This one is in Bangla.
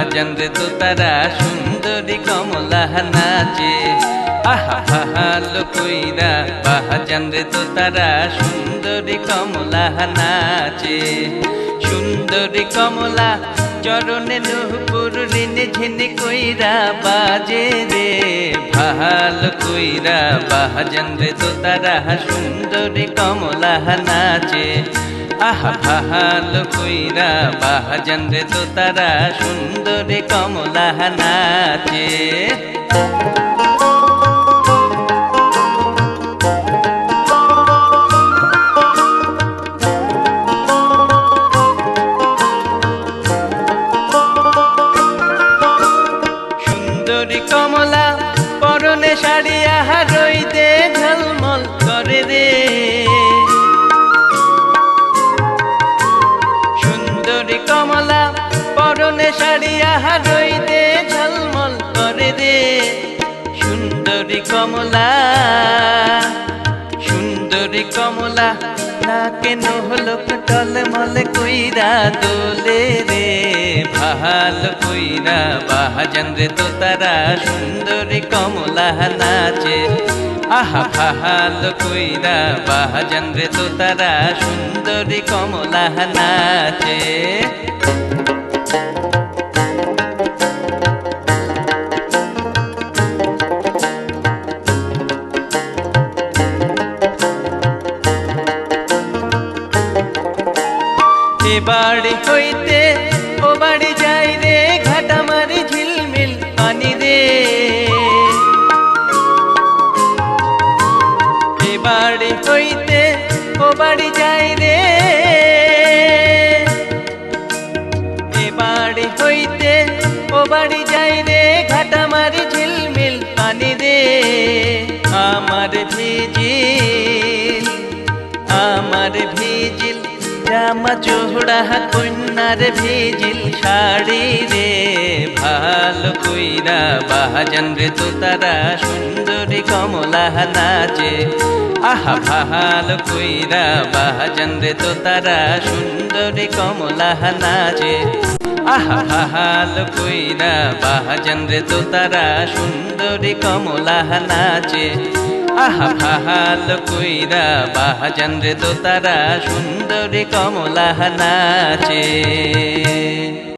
বাহাজান রে তো তারা সুন্দরী কমলা নাচে। আহা হালো কইরা বাহাজান রে তারা সুন্দরী কমলা নাচে। সুন্দরী কমলা চরণে নুপুর রিনে ঝিনে কইরা বাজে রে। ভালো কইরা বাহাজান রে তো তারা সুন্দরী কমলা নাচে। আহা ভালো কইরা বাহাজান রে তো তারা সুন্দরী কমলা নাচে কমলা পরনে শাড়ি আহা রইতে ঝলমল করে রে। কমলা, পরনে শাড়ি আহা রইতে ঝলমল করে রে। সুন্দরী কমলা সুন্দরী কমলা, না কেন হলো টলমল কইরা দোলে রে। ভালো কইরা বাহাজান রে তো তারা সুন্দরী কমলা নাচে। আহা ভালো কইরা বাহাজান রে তো তারা সুন্দরী কমলা নাচে। বাড়ি হইতে ভিজিল। আমার ভিজিল, জামা জোড়া কন্যার ভিজিল, শাড়ি রে ভালো কইরা বাহাজান রে তো তারা সুন্দরী কমলা নাচে। আহা, ভালো কইরা বাহাজান রে তো তারা সুন্দরী কমলা নাচে। আহা কইরা বাহাজান রে তো তারা সুন্দরী কমলা নাচে। আহা কুইরা কইরা বাহাজান রে তো তারা সুন্দরী কমলা নাচে